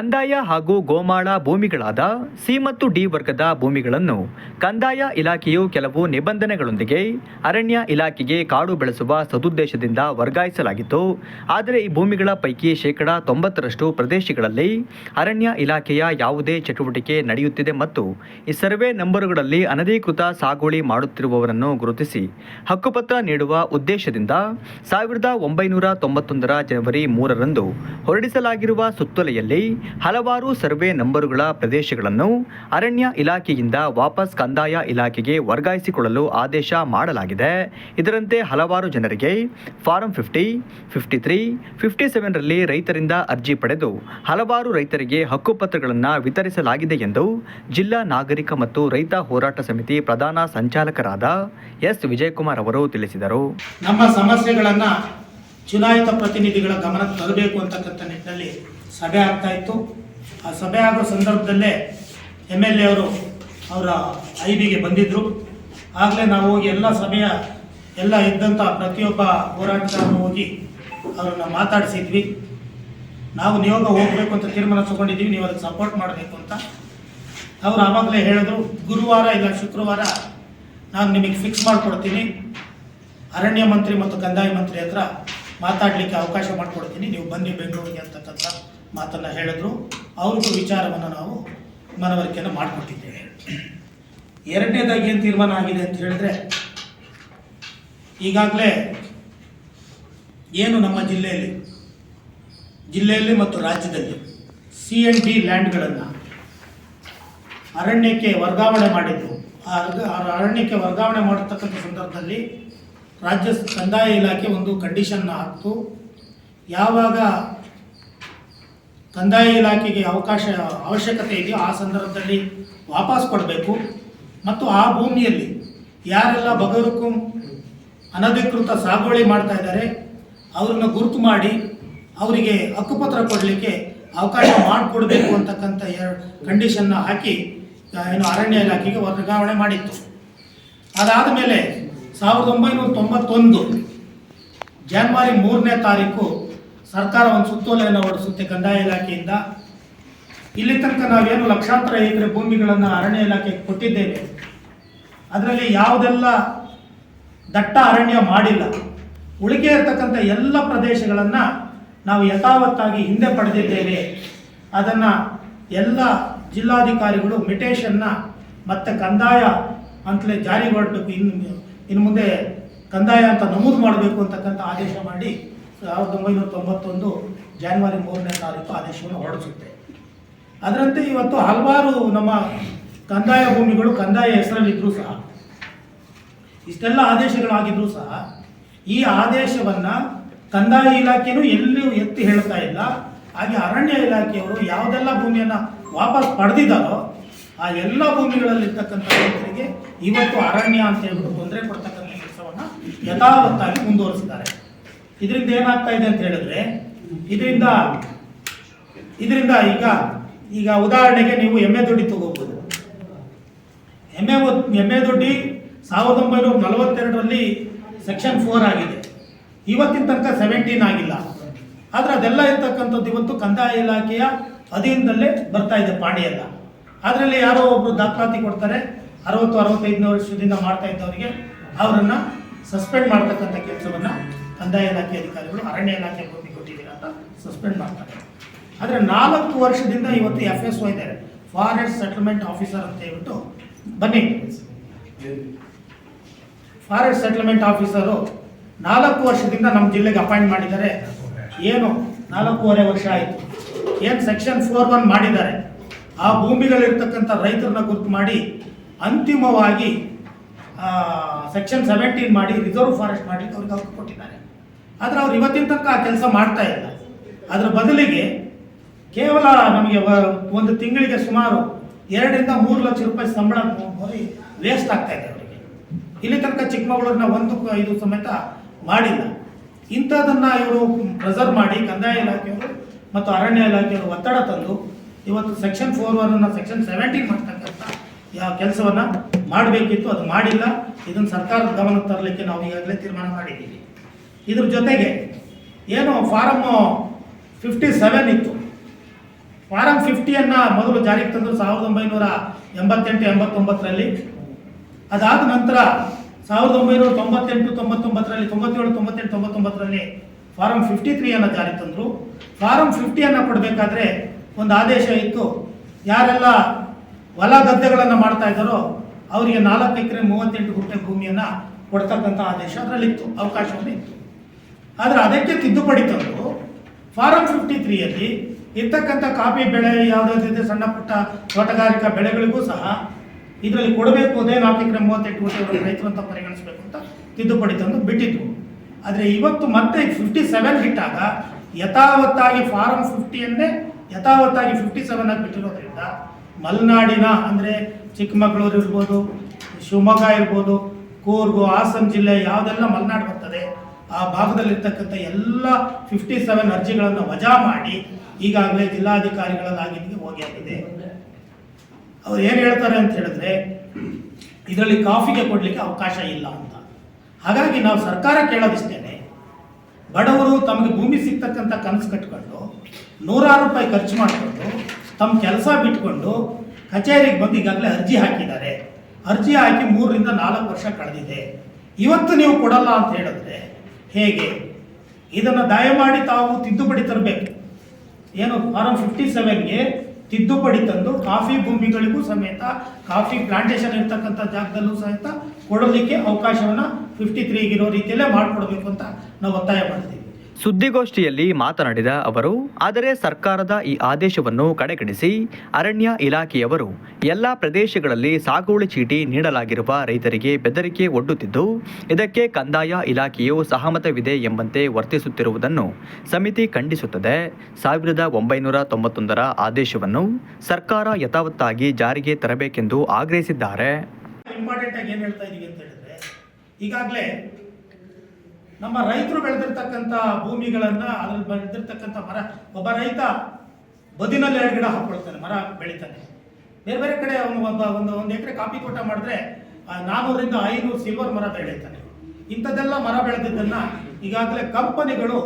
ಕಂದಾಯ ಹಾಗೂ ಗೋಮಾಳ ಭೂಮಿಗಳಾದ ಸಿ ಮತ್ತು ಡಿ ವರ್ಗದ ಭೂಮಿಗಳನ್ನು ಕಂದಾಯ ಇಲಾಖೆಯು ಕೆಲವು ನಿಬಂಧನೆಗಳೊಂದಿಗೆ ಅರಣ್ಯ ಇಲಾಖೆಗೆ ಕಾಡು ಬೆಳೆಸುವ ಸದುದ್ದೇಶದಿಂದ ವರ್ಗಾಯಿಸಲಾಗಿತ್ತು. ಆದರೆ ಈ ಭೂಮಿಗಳ ಪೈಕಿ ಶೇಕಡಾ ತೊಂಬತ್ತರಷ್ಟು ಪ್ರದೇಶಗಳಲ್ಲಿ ಅರಣ್ಯ ಇಲಾಖೆಯ ಯಾವುದೇ ಚಟುವಟಿಕೆ ನಡೆಯುತ್ತಿದೆ ಮತ್ತು ಈ ಸರ್ವೆ ನಂಬರುಗಳಲ್ಲಿ ಅನಧಿಕೃತ ಸಾಗುವಳಿ ಮಾಡುತ್ತಿರುವವರನ್ನು ಗುರುತಿಸಿ ಹಕ್ಕುಪತ್ರ ನೀಡುವ ಉದ್ದೇಶದಿಂದ ಸಾವಿರದ ಒಂಬೈನೂರ ತೊಂಬತ್ತೊಂದರ ಜನವರಿ ಮೂರರಂದು ಹೊರಡಿಸಲಾಗಿರುವ ಸುತ್ತೋಲೆಯಲ್ಲಿ ಹಲವಾರು ಸರ್ವೆ ನಂಬರುಗಳ ಪ್ರದೇಶಗಳನ್ನು ಅರಣ್ಯ ಇಲಾಖೆಯಿಂದ ವಾಪಸ್ ಕಂದಾಯ ಇಲಾಖೆಗೆ ವರ್ಗಾಯಿಸಿಕೊಳ್ಳಲು ಆದೇಶ ಮಾಡಲಾಗಿದೆ. ಇದರಂತೆ ಹಲವಾರು ಜನರಿಗೆ form fifty fifty three, fifty ಸೆವೆನ್ರಲ್ಲಿ ರೈತರಿಂದ ಅರ್ಜಿ ಪಡೆದು ಹಲವಾರು ರೈತರಿಗೆ ಹಕ್ಕುಪತ್ರಗಳನ್ನು ವಿತರಿಸಲಾಗಿದೆ ಎಂದು ಜಿಲ್ಲಾ ನಾಗರಿಕ ಮತ್ತು ರೈತ ಹೋರಾಟ ಸಮಿತಿ ಪ್ರಧಾನ ಸಂಚಾಲಕರಾದ ಎಸ್. ವಿಜಯಕುಮಾರ್ ಅವರು ತಿಳಿಸಿದರು. ನಮ್ಮ ಸಮಸ್ಯೆಗಳನ್ನು ಚುನಾಯಿತ ಪ್ರತಿನಿಧಿಗಳ ಗಮನಕ್ಕೆ ತರಬೇಕು ಅಂತಕ್ಕಂಥ ನಿಟ್ಟಿನಲ್ಲಿ ಸಭೆ ಆಗ್ತಾ ಇತ್ತು. ಆ ಸಭೆ ಆಗೋ ಸಂದರ್ಭದಲ್ಲೇ ಎಂ ಎಲ್ ಎ ಅವರು ಅವರ ಐ ಬಿಗೆ ಬಂದಿದ್ದರು ಆಗಲೇ ನಾವು ಹೋಗಿ ಎಲ್ಲ ಸಭೆಯ ಎಲ್ಲ ಇದ್ದಂಥ ಪ್ರತಿಯೊಬ್ಬ ಹೋರಾಟಗಾರನು ಹೋಗಿ ಅವರನ್ನು ಮಾತಾಡಿಸಿದ್ವಿ. ನಾವು ನಿಯೋಗ ಹೋಗಬೇಕು ಅಂತ ತೀರ್ಮಾನ ತಗೊಂಡಿದ್ದೀವಿ. ನೀವು ಅದಕ್ಕೆ ಸಪೋರ್ಟ್ ಮಾಡಬೇಕು ಅಂತ. ಅವರು ಆವಾಗಲೇ ಹೇಳಿದ್ರು, ಗುರುವಾರ ಇಲ್ಲ ಶುಕ್ರವಾರ ನಾನು ನಿಮಗೆ ಫಿಕ್ಸ್ ಮಾಡಿಕೊಡ್ತೀನಿ. ಅರಣ್ಯ ಮಂತ್ರಿ ಮತ್ತು ಕಂದಾಯ ಮಂತ್ರಿ ಹತ್ರ ಮಾತಾಡಲಿಕ್ಕೆ ಅವಕಾಶ ಮಾಡಿಕೊಡ್ತೀನಿ. ನೀವು ಬನ್ನಿ ಬೆಂಗಳೂರಿಗೆ ಅಂತಕ್ಕಂಥ ಮಾತನ್ನು ಹೇಳಿದ್ರು. ಅವ್ರಿಗೂ ವಿಚಾರವನ್ನು ನಾವು ಮನವರಿಕೆಯನ್ನು ಮಾಡಿಕೊಟ್ಟಿದ್ದೇವೆ. ಎರಡನೇದಾಗಿ ಏನು ತೀರ್ಮಾನ ಆಗಿದೆ ಅಂತ ಹೇಳಿದ್ರೆ, ಈಗಾಗಲೇ ಏನು ನಮ್ಮ ಜಿಲ್ಲೆಯಲ್ಲಿ ಜಿಲ್ಲೆಯಲ್ಲಿ ಮತ್ತು ರಾಜ್ಯದಲ್ಲಿ ಸಿ ಎನ್ ಡಿ ಲ್ಯಾಂಡ್ಗಳನ್ನು ಅರಣ್ಯಕ್ಕೆ ವರ್ಗಾವಣೆ ಮಾಡಿದ್ದು, ಆ ಅರಣ್ಯಕ್ಕೆ ವರ್ಗಾವಣೆ ಮಾಡತಕ್ಕಂಥ ಸಂದರ್ಭದಲ್ಲಿ ರಾಜ್ಯ ಕಂದಾಯ ಇಲಾಖೆ ಒಂದು ಕಂಡೀಷನ್ನ ಹಾಕ್ತು. ಯಾವಾಗ ಕಂದಾಯ ಇಲಾಖೆಗೆ ಅವಕಾಶ, ಅವಶ್ಯಕತೆ ಇದೆಯೋ ಆ ಸಂದರ್ಭದಲ್ಲಿ ವಾಪಸ್ ಕೊಡಬೇಕು. ಮತ್ತು ಆ ಭೂಮಿಯಲ್ಲಿ ಯಾರೆಲ್ಲ ಬಗರುಕು ಅನಧಿಕೃತ ಸಾಗುವಳಿ ಮಾಡ್ತಾ ಇದ್ದಾರೆ, ಅವ್ರನ್ನ ಗುರುತು ಮಾಡಿ ಅವರಿಗೆ ಹಕ್ಕುಪತ್ರ ಕೊಡಲಿಕ್ಕೆ ಅವಕಾಶ ಮಾಡಿಕೊಡ್ಬೇಕು ಅಂತಕ್ಕಂಥ ಎರಡು ಕಂಡೀಷನ್ನ ಹಾಕಿ ಏನು ಅರಣ್ಯ ಇಲಾಖೆಗೆ ವರ್ಗಾವಣೆ ಮಾಡಿತ್ತು. ಅದಾದ ಮೇಲೆ ಸಾವಿರದ ಒಂಬೈನೂರ ತೊಂಬತ್ತೊಂದು ಜಾನ್ವರಿ ಮೂರನೇ ತಾರೀಕು ಸರ್ಕಾರ ಒಂದು ಸುತ್ತೋಲೆಯನ್ನು ಹೊರಡಿಸುತ್ತೆ ಕಂದಾಯ ಇಲಾಖೆಯಿಂದ. ಇಲ್ಲಿ ತನಕ ನಾವೇನು ಲಕ್ಷಾಂತರ ಎಕರೆ ಭೂಮಿಗಳನ್ನು ಅರಣ್ಯ ಇಲಾಖೆಗೆ ಕೊಟ್ಟಿದ್ದೇವೆ. ಅದರಲ್ಲಿ ಯಾವುದೆಲ್ಲ ದಟ್ಟ ಅರಣ್ಯ ಮಾಡಿಲ್ಲ. ಉಳಿಕೆ ಇರತಕ್ಕಂಥ ಎಲ್ಲ ಪ್ರದೇಶಗಳನ್ನು ನಾವು ಯಥಾವತ್ತಾಗಿ ಹಿಂದೆ ಪಡೆದಿದ್ದೇವೆ. ಅದನ್ನು ಎಲ್ಲ ಜಿಲ್ಲಾಧಿಕಾರಿಗಳು ಮಿಟೇಷನ್ನ ಮತ್ತೆ ಕಂದಾಯ ಅಂತಲೇ ಜಾರಿಗೆ ಹೊರಡಬೇಕು ಇನ್ನು ಇನ್ನು ಮುಂದೆ ಕಂದಾಯ ಅಂತ ನಮೂದು ಮಾಡಬೇಕು ಅಂತಕ್ಕಂಥ ಆದೇಶ ಮಾಡಿ ಸಾವಿರದ ಒಂಬೈನೂರ ತೊಂಬತ್ತೊಂದು ಜಾನ್ವರಿ ಮೂರನೇ ತಾರೀಕು ಆದೇಶವನ್ನು ಹೊರಡಿಸುತ್ತೆ. ಅದರಂತೆ ಇವತ್ತು ಹಲವಾರು ನಮ್ಮ ಕಂದಾಯ ಭೂಮಿಗಳು ಕಂದಾಯ ಹೆಸರಲ್ಲಿದ್ದರೂ ಸಹ, ಇಷ್ಟೆಲ್ಲ ಆದೇಶಗಳಾಗಿದ್ದರೂ ಸಹ, ಈ ಆದೇಶವನ್ನು ಕಂದಾಯ ಇಲಾಖೆಯೂ ಎಲ್ಲೂ ಎತ್ತಿ ಹೇಳ್ತಾ ಇಲ್ಲ. ಹಾಗೆ ಅರಣ್ಯ ಇಲಾಖೆಯವರು ಯಾವುದೆಲ್ಲ ಭೂಮಿಯನ್ನು ವಾಪಸ್ ಪಡೆದಿದ್ದಾರೋ, ಆ ಎಲ್ಲ ಭೂಮಿಗಳಲ್ಲಿರ್ತಕ್ಕಂಥ ರೈತರಿಗೆ ಇವತ್ತು ಅರಣ್ಯ ಅಂತ ಹೇಳ್ಬಿಟ್ಟು ತೊಂದರೆ ಕೊಡ್ತಕ್ಕಂಥ ಕೆಲಸವನ್ನು ಯಥಾವತ್ತಾಗಿ ಮುಂದುವರಿಸಿದ್ದಾರೆ. ಇದರಿಂದ ಏನಾಗ್ತಾ ಇದೆ ಅಂತ ಹೇಳಿದ್ರೆ, ಇದರಿಂದ ಇದರಿಂದ ಈಗ ಈಗ ಉದಾಹರಣೆಗೆ ನೀವು ಎಮ್ಮೆ ದುಡ್ಡಿ ತಗೋಬಹುದು ಎಮ್ಮೆ ಎಮ್ಮೆ ದುಡ್ಡಿ ಸಾವಿರದ ಒಂಬೈನೂರ ನಲವತ್ತೆರಡರಲ್ಲಿ ಸೆಕ್ಷನ್ ಫೋರ್ ಆಗಿದೆ. ಇವತ್ತಿನ ತನಕ ಸೆವೆಂಟೀನ್ ಆಗಿಲ್ಲ. ಆದರೆ ಅದೆಲ್ಲ ಇರ್ತಕ್ಕಂಥದ್ದು ಇವತ್ತು ಕಂದಾಯ ಇಲಾಖೆಯ ಅಧೀನದಲ್ಲೇ ಬರ್ತಾ ಇದೆ ಪಾಣಿಯೆಲ್ಲ. ಅದರಲ್ಲಿ ಯಾರೋ ಒಬ್ಬರು ದಾಖಲಾತಿ ಕೊಡ್ತಾರೆ. ಅರವತ್ತು, ಅರವತ್ತೈದನೇ ವರ್ಷದಿಂದ ಮಾಡ್ತಾ ಇದ್ದವರಿಗೆ, ಅವರನ್ನು ಸಸ್ಪೆಂಡ್ ಮಾಡ್ತಕ್ಕಂಥ ಕೆಲಸವನ್ನು ಕಂದಾಯ ಇಲಾಖೆ ಅಧಿಕಾರಿಗಳು ಅರಣ್ಯ ಇಲಾಖೆ ಭೂಮಿ ಕೊಟ್ಟಿದ್ದೀರಾ ಅಂತ ಸಸ್ಪೆಂಡ್ ಮಾಡ್ತಾರೆ. ಆದರೆ ನಾಲ್ಕು ವರ್ಷದಿಂದ ಇವತ್ತು ಎಫ್ ಎಸ್ ಒ ಇದ್ದಾರೆ. ಫಾರೆಸ್ಟ್ ಸೆಟಲ್ಮೆಂಟ್ ಆಫೀಸರ್ ಅಂತ ಹೇಳ್ಬಿಟ್ಟು ಬನ್ನಿ. ಫಾರೆಸ್ಟ್ ಸೆಟಲ್ಮೆಂಟ್ ಆಫೀಸರು ನಾಲ್ಕು ವರ್ಷದಿಂದ ನಮ್ಮ ಜಿಲ್ಲೆಗೆ ಅಪಾಯಿಂಟ್ ಮಾಡಿದ್ದಾರೆ. ಏನು? ನಾಲ್ಕೂವರೆ ವರ್ಷ ಆಯಿತು. ಏನು ಸೆಕ್ಷನ್ ಫೋರ್ ಒನ್ ಮಾಡಿದ್ದಾರೆ? ಆ ಭೂಮಿಗಳಿರ್ತಕ್ಕಂಥ ರೈತರನ್ನ ಗುರುತು ಮಾಡಿ ಅಂತಿಮವಾಗಿ ಸೆಕ್ಷನ್ ಸೆವೆಂಟೀನ್ ಮಾಡಿ ರಿಸರ್ವ್ ಫಾರೆಸ್ಟ್ ಮಾಡಲಿಕ್ಕೆ ಅವ್ರಿಗೆ ಅವಕಾಶ ಕೊಟ್ಟಿದ್ದಾರೆ. ಆದರೆ ಅವ್ರು ಇವತ್ತಿನ ತನಕ ಆ ಕೆಲಸ ಮಾಡ್ತಾ ಇಲ್ಲ. ಅದರ ಬದಲಿಗೆ ಕೇವಲ ನಮಗೆ ಒಂದು ತಿಂಗಳಿಗೆ ಸುಮಾರು ಎರಡರಿಂದ ಮೂರು ಲಕ್ಷ ರೂಪಾಯಿ ಸಂಬಳ ವೇಸ್ಟ್ ಆಗ್ತಾ ಇದೆ ಅವರಿಗೆ. ಇಲ್ಲಿ ತನಕ ಚಿಕ್ಕಮಗಳೂರಿನ ಒಂದು ಇದು ಸಮೇತ ಮಾಡಿಲ್ಲ. ಇಂಥದನ್ನ ಇವರು ಪ್ರೆಸರ್ವ್ ಮಾಡಿ ಕಂದಾಯ ಇಲಾಖೆಯವರು ಮತ್ತು ಅರಣ್ಯ ಇಲಾಖೆಯವರು ಒತ್ತಡ ತಂದು ಇವತ್ತು section four one section seventeen ಮಾಡ್ತಕ್ಕಂಥ ಯಾವ ಕೆಲಸವನ್ನ ಮಾಡಬೇಕಿತ್ತು, ಅದು ಮಾಡಿಲ್ಲ. ಇದನ್ನು ಸರ್ಕಾರದ ಗಮನಕ್ಕೆ ತರಲಿಕ್ಕೆ ನಾವು ಈಗಾಗಲೇ ತೀರ್ಮಾನ ಮಾಡಿದ್ದೀವಿ. ಇದ್ರ ಜೊತೆಗೆ ಏನು ಫಾರಮ್ ಫಿಫ್ಟಿ ಸೆವೆನ್ ಇತ್ತು. ಫಾರಂ ಫಿಫ್ಟಿಯನ್ನು ಮೊದಲು ಜಾರಿಗೆ ತಂದರು ಸಾವಿರದ ಒಂಬೈನೂರ ಎಂಬತ್ತೆಂಟು ಎಂಬತ್ತೊಂಬತ್ತರಲ್ಲಿ. ಅದಾದ ನಂತರ ಸಾವಿರದ ಒಂಬೈನೂರ ತೊಂಬತ್ತೆಂಟು ತೊಂಬತ್ತೊಂಬತ್ತರಲ್ಲಿ, ತೊಂಬತ್ತೇಳು ತೊಂಬತ್ತೆಂಟು ತೊಂಬತ್ತೊಂಬತ್ತರಲ್ಲಿ ಫಾರಂ ಫಿಫ್ಟಿ ತ್ರೀಯನ್ನು ಜಾರಿಗೆ ತಂದರು. ಫಾರಂ ಫಿಫ್ಟಿಯನ್ನು ಕೊಡಬೇಕಾದ್ರೆ ಒಂದು ಆದೇಶ ಇತ್ತು. ಯಾರೆಲ್ಲ ಹೊಲ ಗದ್ದೆಗಳನ್ನು ಮಾಡ್ತಾ ಇದ್ದಾರೋ ಅವರಿಗೆ ನಾಲ್ಕು ಎಕರೆ ಮೂವತ್ತೆಂಟು ಗುಂಟೆ ಭೂಮಿಯನ್ನು ಕೊಡ್ತಕ್ಕಂಥ ಆದೇಶ ಅದರಲ್ಲಿತ್ತು ಅವಕಾಶವನ್ನು ಇತ್ತು. ಆದರೆ ಅದಕ್ಕೆ ತಿದ್ದುಪಡಿ ತಂದು ಫಾರಂ ಫಿಫ್ಟಿ ತ್ರೀಯಲ್ಲಿ ಇರ್ತಕ್ಕಂಥ ಕಾಫಿ ಬೆಳೆ ಯಾವುದಾದ್ರಿದೆ ಸಣ್ಣ ಪುಟ್ಟ ತೋಟಗಾರಿಕಾ ಬೆಳೆಗಳಿಗೂ ಸಹ ಇದರಲ್ಲಿ ಕೊಡಬೇಕು ಅದೇ ನಾಲ್ಕು ಮೂವತ್ತೆಂಟು ವರ್ಷ ರೈತರು ಅಂತ ಪರಿಗಣಿಸಬೇಕು ಅಂತ ತಿದ್ದುಪಡಿ ತಂದು ಬಿಟ್ಟಿದ್ರು. ಆದರೆ ಇವತ್ತು ಮತ್ತೆ ಫಿಫ್ಟಿ ಸೆವೆನ್ ಹಿಟ್ಟಾಗ ಯಥಾವತ್ತಾಗಿ ಫಾರಂ ಫಿಫ್ಟಿಯನ್ನೇ ಯಥಾವತ್ತಾಗಿ ಫಿಫ್ಟಿ ಸೆವೆನ್ ಆಗಿ ಬಿಟ್ಟಿರೋದ್ರಿಂದ ಮಲೆನಾಡಿನ ಅಂದರೆ ಚಿಕ್ಕಮಗಳೂರು ಇರ್ಬೋದು, ಶಿವಮೊಗ್ಗ ಇರ್ಬೋದು, ಕೂರ್ಗು, ಹಾಸನ ಜಿಲ್ಲೆ ಯಾವುದೆಲ್ಲ ಮಲೆನಾಡು ಬರ್ತದೆ ಆ ಭಾಗದಲ್ಲಿರ್ತಕ್ಕಂಥ ಎಲ್ಲ ಫಿಫ್ಟಿ ಸೆವೆನ್ ಅರ್ಜಿಗಳನ್ನು ವಜಾ ಮಾಡಿ ಈಗಾಗಲೇ ಜಿಲ್ಲಾಧಿಕಾರಿಗಳ ಲಾಗಿನ್ಗೆ ಹೋಗಿ ಆಗಿದೆ ಅವ್ರು ಏನು ಹೇಳ್ತಾರೆ ಅಂತ ಹೇಳಿದ್ರೆ, ಇದರಲ್ಲಿ ಕಾಫಿಗೆ ಕೊಡಲಿಕ್ಕೆ ಅವಕಾಶ ಇಲ್ಲ ಅಂತ. ಹಾಗಾಗಿ ನಾವು ಸರ್ಕಾರ ಕೇಳೋದಿಷ್ಟೇನೆ, ಬಡವರು ತಮಗೆ ಭೂಮಿ ಸಿಗ್ತಕ್ಕಂಥ ಕನಸು ಕಟ್ಕೊಂಡು ನೂರಾರು ರೂಪಾಯಿ ಖರ್ಚು ಮಾಡಿಕೊಂಡು ತಮ್ಮ ಕೆಲಸ ಬಿಟ್ಕೊಂಡು ಕಚೇರಿಗೆ ಬಂದು ಈಗಾಗಲೇ ಅರ್ಜಿ ಹಾಕಿದ್ದಾರೆ. ಅರ್ಜಿ ಹಾಕಿ ಮೂರರಿಂದ ನಾಲ್ಕು ವರ್ಷ ಕಳೆದಿದೆ. ಇವತ್ತು ನೀವು ಕೊಡಲ್ಲ ಅಂತ ಹೇಳಿದ್ರೆ ಹೇಗೆ? ಇದನ್ನು ದಯಮಾಡಿ ತಾವು ತಿದ್ದುಪಡಿ ತರಬೇಕು. ಏನು, ಫಾರಂ ಫಿಫ್ಟಿ ಸೆವೆನ್ಗೆ ತಿದ್ದುಪಡಿ ತಂದು ಕಾಫಿ ಭೂಮಿಗಳಿಗೂ ಸಮೇತ, ಕಾಫಿ ಪ್ಲಾಂಟೇಶನ್ ಇರ್ತಕ್ಕಂಥ ಜಾಗದಲ್ಲೂ ಸಹಿತ ಕೊಡಲಿಕ್ಕೆ ಅವಕಾಶವನ್ನು ಫಿಫ್ಟಿ ತ್ರೀಗಿರೋ ರೀತಿಯಲ್ಲೇ ಮಾಡಿಕೊಡ್ಬೇಕು ಅಂತ ನಾವು ಒತ್ತಾಯ ಮಾಡ್ತೀವಿ ಸುದ್ದಿಗೋಷ್ಠಿಯಲ್ಲಿ ಮಾತನಾಡಿದ ಅವರು, ಆದರೆ ಸರ್ಕಾರದ ಈ ಆದೇಶವನ್ನು ಕಡೆಗಣಿಸಿ ಅರಣ್ಯ ಇಲಾಖೆಯವರು ಎಲ್ಲ ಪ್ರದೇಶಗಳಲ್ಲಿ ಸಾಗುವಳಿ ಚೀಟಿ ನೀಡಲಾಗಿರುವ ರೈತರಿಗೆ ಬೆದರಿಕೆ ಒಡ್ಡುತ್ತಿದ್ದು, ಇದಕ್ಕೆ ಕಂದಾಯ ಇಲಾಖೆಯು ಸಹಮತವಿದೆ ಎಂಬಂತೆ ವರ್ತಿಸುತ್ತಿರುವುದನ್ನು ಸಮಿತಿ ಖಂಡಿಸುತ್ತದೆ. ಸಾವಿರದ ಒಂಬೈನೂರ ತೊಂಬತ್ತೊಂದರ ಆದೇಶವನ್ನು ಸರ್ಕಾರ ಯಥಾವತ್ತಾಗಿ ಜಾರಿಗೆ ತರಬೇಕೆಂದು ಆಗ್ರಹಿಸಿದ್ದಾರೆ. ನಮ್ಮ ರೈತರು ಬೆಳೆದಿರ್ತಕ್ಕಂಥ ಭೂಮಿಗಳನ್ನ ಅದ್ರಲ್ಲಿ ಬೆಳೆದಿರ್ತಕ್ಕಂಥ ಮರ, ಒಬ್ಬ ರೈತ ಬದಿನಲ್ಲಿ ಎರಡು ಗಿಡ ಹಾಕೊಳ್ತಾನೆ ಮರ ಬೆಳಿತಾನೆ. ಬೇರೆ ಬೇರೆ ಕಡೆ ಅವನು ಒಬ್ಬ ಒಂದು ಒಂದು ಎಕರೆ ಕಾಫಿ ತೋಟ ಮಾಡಿದ್ರೆ ನಾನ್ನೂರಿಂದ ಐನೂರು ಸಿಲ್ವರ್ ಮರ ಬೆಳೀತಾನೆ. ಇಂಥದ್ದೆಲ್ಲ ಮರ ಬೆಳೆದಿದ್ದನ್ನ ಈಗಾಗಲೇ ಕಂಪನಿಗಳು,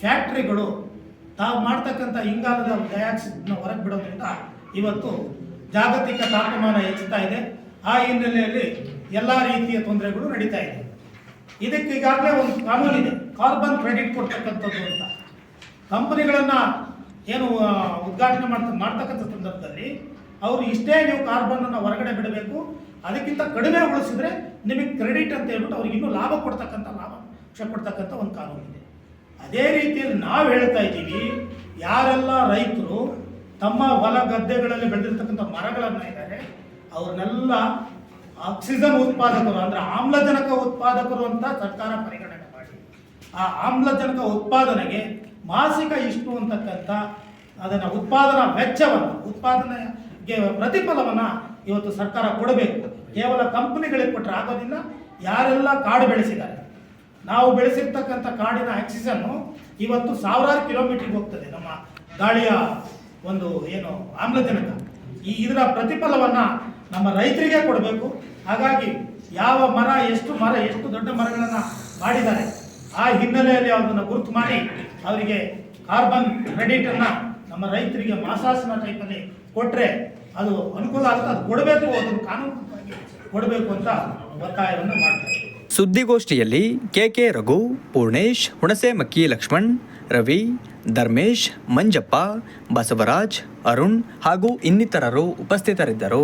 ಫ್ಯಾಕ್ಟ್ರಿಗಳು, ತಾವು ಮಾಡ್ತಕ್ಕಂಥ ಇಂಗಾಲದ ಡೈಆಕ್ಸೈಡ್ನ ಹೊರಗೆ ಬಿಡೋದ್ರಿಂದ ಇವತ್ತು ಜಾಗತಿಕ ತಾಪಮಾನ ಹೆಚ್ಚುತ್ತಾ ಇದೆ. ಆ ಹಿನ್ನೆಲೆಯಲ್ಲಿ ಎಲ್ಲ ರೀತಿಯ ತೊಂದರೆಗಳು ನಡೀತಾ ಇದೆ. ಇದಕ್ಕೆ ಈಗಾಗಲೇ ಒಂದು ಕಾನೂನಿದೆ ಕಾರ್ಬನ್ ಕ್ರೆಡಿಟ್ ಕೊಡ್ತಕ್ಕಂಥದ್ದು ಅಂತ. ಕಂಪನಿಗಳನ್ನ ಏನು ಉದ್ಘಾಟನೆ ಮಾಡ್ತ, ಮಾಡ್ತಕ್ಕಂಥ ಸಂದರ್ಭದಲ್ಲಿ ಅವರು ಇಷ್ಟೇ ನೀವು ಕಾರ್ಬನ್ ಅನ್ನು ಹೊರಗಡೆ ಬಿಡಬೇಕು. ಅದಕ್ಕಿಂತ ಕಡಿಮೆ ಉಳಿಸಿದ್ರೆ ನಿಮಗೆ ಕ್ರೆಡಿಟ್ ಅಂತ ಹೇಳ್ಬಿಟ್ಟು ಅವ್ರಿಗೆ ಇನ್ನೂ ಲಾಭ ಕೊಡ್ತಕ್ಕಂಥ ಲಾಭ ಕೊಡ್ತಕ್ಕಂಥ ಒಂದು ಕಾನೂನಿದೆ ಅದೇ ರೀತಿಯಲ್ಲಿ ನಾವು ಹೇಳ್ತಾ ಇದ್ದೀವಿ, ಯಾರೆಲ್ಲ ರೈತರು ತಮ್ಮ ಹೊಲ ಗದ್ದೆಗಳಲ್ಲಿ ಬೆಳೆದಿರ್ತಕ್ಕಂಥ ಮರಗಳನ್ನು ಇದ್ದಾರೆ, ಅವ್ರನ್ನೆಲ್ಲ ಆಕ್ಸಿಜನ್ ಉತ್ಪಾದಕರು, ಅಂದ್ರೆ ಆಮ್ಲಜನಕ ಉತ್ಪಾದಕರು ಅಂತ ಸರ್ಕಾರ ಪರಿಗಣನೆ ಮಾಡಿ. ಆ ಆಮ್ಲಜನಕ ಉತ್ಪಾದನೆಗೆ ಮಾಸಿಕ ಇಷ್ಟು ಅಂತಕ್ಕಂಥ ಅದನ್ನು ಉತ್ಪಾದನಾ ವೆಚ್ಚವನ್ನು, ಉತ್ಪಾದನೆಗೆ ಪ್ರತಿಫಲವನ್ನ ಇವತ್ತು ಸರ್ಕಾರ ಕೊಡಬೇಕು. ಕೇವಲ ಕಂಪನಿಗಳಿಗೆ ಕೊಟ್ಟರೆ ಆಗೋದಿಲ್ಲ, ಯಾರೆಲ್ಲ ಕಾಡು ಬೆಳೆಸಿದ್ದಾರೆ. ನಾವು ಬೆಳೆಸಿರ್ತಕ್ಕಂಥ ಕಾಡಿನ ಆಕ್ಸಿಜನ್ನು ಇವತ್ತು ಸಾವಿರಾರು ಕಿಲೋಮೀಟರ್ಗೆ ಹೋಗ್ತದೆ ನಮ್ಮ ಗಾಳಿಯ ಒಂದು ಏನು ಆಮ್ಲಜನಕ. ಈ ಇದರ ಪ್ರತಿಫಲವನ್ನ ನಮ್ಮ ರೈತರಿಗೆ ಕೊಡಬೇಕು. ಹಾಗಾಗಿ ಯಾವ ಮರ, ಎಷ್ಟು ಮರ, ಎಷ್ಟು ದೊಡ್ಡ ಮರಗಳನ್ನು ಮಾಡಿದ್ದಾರೆ, ಆ ಹಿನ್ನೆಲೆಯಲ್ಲಿ ಅದನ್ನು ಗುರುತು ಮಾಡಿ ಅವರಿಗೆ ಕಾರ್ಬನ್ ಕ್ರೆಡಿಟ್ ಅನ್ನ ನಮ್ಮ ರೈತರಿಗೆ ಮಾಸಾಸನ ಟೈಪಲ್ಲಿ ಕೊಟ್ಟರೆ ಅದು ಅನುಕೂಲ ಆಗುತ್ತೆ ಅದು ಕೊಡಬೇಕು ಅದನ್ನು ಕಾನೂನು ಕೊಡಬೇಕು ಅಂತ ಒತ್ತಾಯವನ್ನು ಮಾಡ್ತಾರೆ ಸುದ್ದಿಗೋಷ್ಠಿಯಲ್ಲಿ ಕೆಕೆ ರಘು, ಪೂರ್ಣೇಶ್ ಹುಣಸೆಮಕ್ಕಿ ಲಕ್ಷ್ಮಣ್, ರವಿ, ಧರ್ಮೇಶ್, ಮಂಜಪ್ಪ, ಬಸವರಾಜ್, ಅರುಣ್ ಹಾಗೂ ಇನ್ನಿತರರು ಉಪಸ್ಥಿತರಿದ್ದರು.